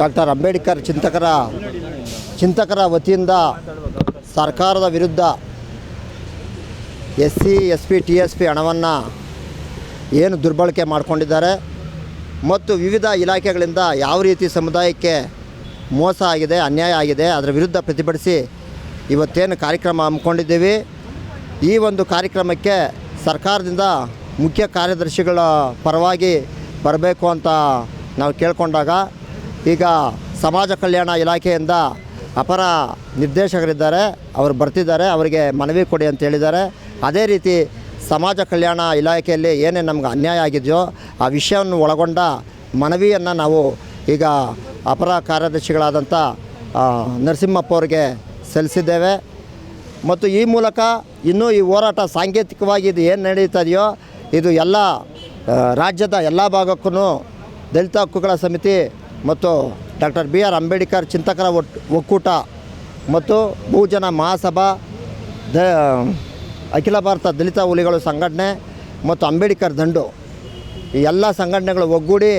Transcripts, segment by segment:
Doctor Ambedkar ಚಿಂತಕರ ಚಿಂತಕರ ವತಿಯಿಂದ ಸರ್ಕಾರದ ವಿರುದ್ಧ S C, S P, T S P ಹಣವನ್ನು ಏನು ದುರ್ಬಳಕೆ ಮಾಡಿಕೊಂಡಿದ್ದಾರೆ ಮತ್ತು ವಿವಿಧ ಇಲಾಖೆಗಳಿಂದ ಯಾವ ರೀತಿ ಸಮುದಾಯಕ್ಕೆ ಮೋಸ ಆಗಿದೆ, ಅನ್ಯಾಯ ಆಗಿದೆ, ಅದರ ವಿರುದ್ಧ ಪ್ರತಿಭಟಿಸಿ ಇವತ್ತೇನು ಕಾರ್ಯಕ್ರಮ ಹಮ್ಮಿಕೊಂಡಿದ್ದೀವಿ. ಈ ಒಂದು ಕಾರ್ಯಕ್ರಮಕ್ಕೆ ಸರ್ಕಾರದಿಂದ ಮುಖ್ಯ ಕಾರ್ಯದರ್ಶಿಗಳ ಪರವಾಗಿ ಬರಬೇಕು ಅಂತ ನಾವು ಕೇಳ್ಕೊಂಡಾಗ ಈಗ ಸಮಾಜ ಕಲ್ಯಾಣ ಇಲಾಖೆಯಿಂದ ಅಪರ ನಿರ್ದೇಶಕರಿದ್ದಾರೆ, ಅವರು ಬರ್ತಿದ್ದಾರೆ, ಅವರಿಗೆ ಮನವಿ ಕೊಡಿ ಅಂತ ಹೇಳಿದ್ದಾರೆ. ಅದೇ ರೀತಿ ಸಮಾಜ ಕಲ್ಯಾಣ ಇಲಾಖೆಯಲ್ಲಿ ಏನೇ ನಮ್ಗೆ ಅನ್ಯಾಯ ಆಗಿದೆಯೋ ಆ ವಿಷಯವನ್ನು ಒಳಗೊಂಡ ಮನವಿಯನ್ನು ನಾವು ಈಗ ಅಪರ ಕಾರ್ಯದರ್ಶಿಗಳಾದಂಥ ನರಸಿಂಹಪ್ಪ ಅವರಿಗೆ ಸಲ್ಲಿಸಿದ್ದೇವೆ. ಮತ್ತು ಈ ಮೂಲಕ ಇನ್ನೂ ಈ ಹೋರಾಟ ಸಾಂಕೇತಿಕವಾಗಿ ಇದು ಏನು ನಡೀತಾ ಇದೆಯೋ, ಇದು ಎಲ್ಲ ರಾಜ್ಯದ ಎಲ್ಲ ಭಾಗಕ್ಕೂ ದಲಿತ ಹಕ್ಕುಗಳ ಸಮಿತಿ ಮತ್ತು ಡಾಕ್ಟರ್ ಬಿ ಆರ್ ಅಂಬೇಡ್ಕರ್ ಚಿಂತಕರ ಒಟ್, ಒಕ್ಕೂಟ ಮತ್ತು ಬಹುಜನ ಮಹಾಸಭಾ ದ, ಅಖಿಲ ಭಾರತ ದಲಿತ ಹುಲಿಗಳು ಸಂಘಟನೆ ಮತ್ತು ಅಂಬೇಡ್ಕರ್ ದಂಡು. ಈ ಎಲ್ಲ ಸಂಘಟನೆಗಳು ಒಗ್ಗೂಡಿ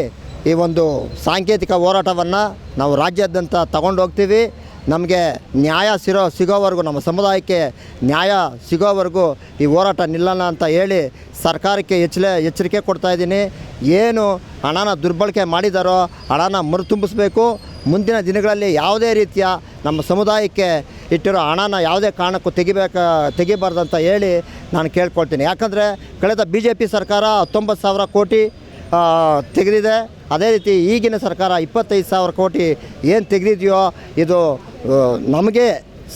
ಈ ಒಂದು ಸಾಂಕೇತಿಕ ಹೋರಾಟವನ್ನು ನಾವು ರಾಜ್ಯಾದ್ಯಂತ ತಗೊಂಡು ಹೋಗ್ತೀವಿ ನಮಗೆ ನ್ಯಾಯ ಸಿರೋ ಸಿಗೋವರೆಗೂ, ನಮ್ಮ ಸಮುದಾಯಕ್ಕೆ ನ್ಯಾಯ ಸಿಗೋವರೆಗೂ ಈ ಹೋರಾಟ ನಿಲ್ಲಲ್ಲ ಅಂತ ಹೇಳಿ ಸರ್ಕಾರಕ್ಕೆ ಎಚ್ಚಲೆ, ಎಚ್ಚರಿಕೆ ಕೊಡ್ತಾ ಇದ್ದೀನಿ. ಏನು ಹಣನ ದುರ್ಬಳಕೆ ಮಾಡಿದಾರೋ ಹಣನ ಮರುತುಂಬಿಸ್ಬೇಕು. ಮುಂದಿನ ದಿನಗಳಲ್ಲಿ ಯಾವುದೇ ರೀತಿಯ ನಮ್ಮ ಸಮುದಾಯಕ್ಕೆ ಇಟ್ಟಿರೋ ಹಣನ ಯಾವುದೇ ಕಾರಣಕ್ಕೂ ತೆಗಿಬೇಕ ಅಂತ ಹೇಳಿ ನಾನು ಕೇಳ್ಕೊಳ್ತೀನಿ. ಯಾಕಂದರೆ ಕಳೆದ ಬಿ ಜೆ ಪಿ ಸರ್ಕಾರ ಹತ್ತೊಂಬತ್ತು ಸಾವಿರ ಕೋಟಿ ತೆಗೆದಿದೆ. ಅದೇ ರೀತಿ ಈಗಿನ ಸರ್ಕಾರ ಇಪ್ಪತ್ತೈದು ಸಾವಿರ ಕೋಟಿ ಏನು ತೆಗೆದಿದೆಯೋ, ಇದು ನಮಗೆ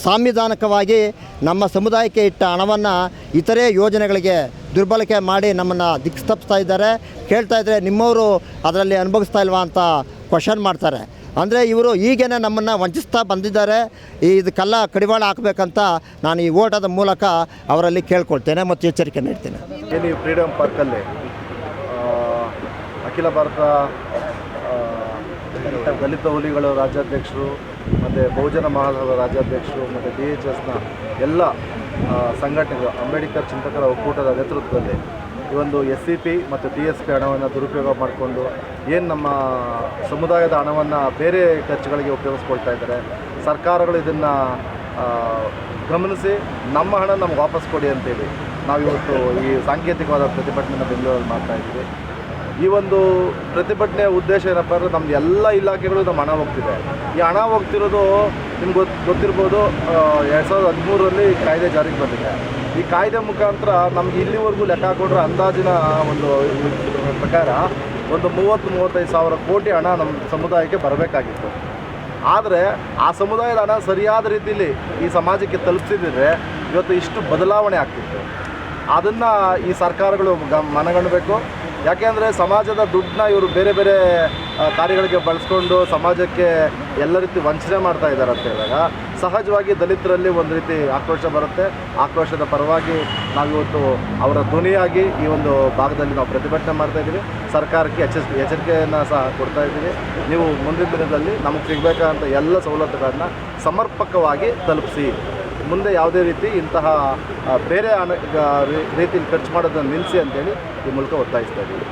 ಸಾಂವಿಧಾನಿಕವಾಗಿ ನಮ್ಮ ಸಮುದಾಯಕ್ಕೆ ಇಟ್ಟ ಹಣವನ್ನು ಇತರೆ ಯೋಜನೆಗಳಿಗೆ ದುರ್ಬಳಕೆ ಮಾಡಿ ನಮ್ಮನ್ನು ದಿಕ್ಸ್ತಪ್ಸ್ತಾ ಇದ್ದಾರೆ. ಕೇಳ್ತಾ ಇದ್ದರೆ ನಿಮ್ಮವರು ಅದರಲ್ಲಿ ಅನುಭವಿಸ್ತಾ ಇಲ್ವಾ ಅಂತ ಕ್ವಶನ್ ಮಾಡ್ತಾರೆ. ಅಂದರೆ ಇವರು ಈಗೇನೆ ನಮ್ಮನ್ನು ವಂಚಿಸ್ತಾ ಬಂದಿದ್ದಾರೆ. ಇದಕ್ಕೆಲ್ಲ ಕಡಿವಾಳ ಹಾಕಬೇಕಂತ ನಾನು ಈ ಓಟದ ಮೂಲಕ ಅವರಲ್ಲಿ ಕೇಳ್ಕೊಳ್ತೇನೆ ಮತ್ತು ಎಚ್ಚರಿಕೆ ನೀಡ್ತೇನೆ. ಈ ಫ್ರೀಡಮ್ ಪಾರ್ಕಲ್ಲಿ ಅಖಿಲ ಭಾರತ ದಲಿತ ಹುಲಿಗಳು ರಾಜ್ಯಾಧ್ಯಕ್ಷರು ಮತ್ತು ಬಹುಜನ ಮಹಾಸಭಾ ರಾಜ್ಯಾಧ್ಯಕ್ಷರು ಮತ್ತು ಡಿ ಎಚ್ ಎಸ್ನ ಎಲ್ಲ ಸಂಘಟನೆಗಳು, ಅಂಬೇಡ್ಕರ್ ಚಿಂತಕರ ಒಕ್ಕೂಟದ ನೇತೃತ್ವದಲ್ಲಿ ಈ ಒಂದು ಎಸ್ ಸಿ ಪಿ ಮತ್ತು ಟಿ ಎಸ್ ಪಿ ಹಣವನ್ನು ದುರುಪಯೋಗ ಮಾಡಿಕೊಂಡು ಏನು ನಮ್ಮ ಸಮುದಾಯದ ಹಣವನ್ನು ಬೇರೆ ಖರ್ಚುಗಳಿಗೆ ಉಪಯೋಗಿಸ್ಕೊಳ್ತಾ ಇದ್ದಾರೆ, ಸರ್ಕಾರಗಳು ಇದನ್ನು ಗಮನಿಸಿ ನಮ್ಮ ಹಣ ನಮ್ಗೆ ವಾಪಸ್ ಕೊಡಿ ಅಂತೇಳಿ ನಾವಿವತ್ತು ಈ ಸಾಂಕೇತಿಕವಾದ ಪ್ರತಿಭಟನೆಯನ್ನು ಬೆಂಗಳೂರಲ್ಲಿ ಮಾಡ್ತಾ ಇದ್ದೀವಿ. ಈ ಒಂದು ಪ್ರತಿಭಟನೆಯ ಉದ್ದೇಶ ಏನಪ್ಪ ಅಂದರೆ ನಮ್ದು ಎಲ್ಲ ಇಲಾಖೆಗಳು ನಮ್ಮ ಹಣ ಹೋಗ್ತಿದೆ. ಈ ಹಣ ಹೋಗ್ತಿರೋದು ನಿಮ್ಗೆ ಗೊತ್ತು ಗೊತ್ತಿರ್ಬೋದು ಎರಡು ಸಾವಿರದ ಹದಿಮೂರರಲ್ಲಿ ಕಾಯ್ದೆ ಜಾರಿಗೆ ಬಂದಿದೆ. ಈ ಕಾಯ್ದೆ ಮುಖಾಂತರ ನಮ್ಗೆ ಇಲ್ಲಿವರೆಗೂ ಲೆಕ್ಕ ಹಾಕೊಂಡ್ರೆ ಅಂದಾಜಿನ ಒಂದು ಪ್ರಕಾರ ಒಂದು ಮೂವತ್ತು, ಮೂವತ್ತೈದು ಸಾವಿರ ಕೋಟಿ ಹಣ ನಮ್ಮ ಸಮುದಾಯಕ್ಕೆ ಬರಬೇಕಾಗಿತ್ತು. ಆದರೆ ಆ ಸಮುದಾಯದ ಹಣ ಸರಿಯಾದ ರೀತಿಯಲ್ಲಿ ಈ ಸಮಾಜಕ್ಕೆ ತಲುಪಿಸಿದ್ರೆ ಇವತ್ತು ಇಷ್ಟು ಬದಲಾವಣೆ ಆಗ್ತಿತ್ತು. ಅದನ್ನು ಈ ಸರ್ಕಾರಗಳು ಗ ಮನಗಣಬೇಕು ಯಾಕೆಂದರೆ ಸಮಾಜದ ದುಡ್ಡನ್ನ ಇವರು ಬೇರೆ ಬೇರೆ ಕಾರ್ಯಗಳಿಗೆ ಬಳಸ್ಕೊಂಡು ಸಮಾಜಕ್ಕೆ ಎಲ್ಲ ರೀತಿ ವಂಚನೆ ಮಾಡ್ತಾ ಇದ್ದಾರೆ ಅಂತ ಹೇಳಿದಾಗ, ಸಹಜವಾಗಿ ದಲಿತರಲ್ಲಿ ಒಂದು ರೀತಿ ಆಕ್ರೋಶ ಬರುತ್ತೆ. ಆಕ್ರೋಶದ ಪರವಾಗಿ ನಾವಿವತ್ತು ಅವರ ಧ್ವನಿಯಾಗಿ ಈ ಒಂದು ಭಾಗದಲ್ಲಿ ನಾವು ಪ್ರತಿಭಟನೆ ಮಾಡ್ತಾ ಇದ್ದೀವಿ. ಸರ್ಕಾರಕ್ಕೆ ಎಚ್ಚರಿ ಎಚ್ಚರಿಕೆಯನ್ನು ಸಹ ಕೊಡ್ತಾ ಇದ್ದೀವಿ. ನೀವು ಮುಂದಿನ ದಿನದಲ್ಲಿ ನಮಗೆ ಸಿಗಬೇಕಾದಂಥ ಎಲ್ಲ ಸವಲತ್ತುಗಳನ್ನು ಸಮರ್ಪಕವಾಗಿ ತಲುಪಿಸಿ. ಮುಂದೆ ಯಾವುದೇ ರೀತಿ ಇಂತಹ ಬೇರೆ ರೀತಿಯಲ್ಲಿ ಖರ್ಚು ಮಾಡೋದನ್ನು ನಿಲ್ಲಿಸಿ ಅಂತೇಳಿ ಈ ಮೂಲಕ ಒತ್ತಾಯಿಸ್ತಾ ಇದ್ದೀವಿ.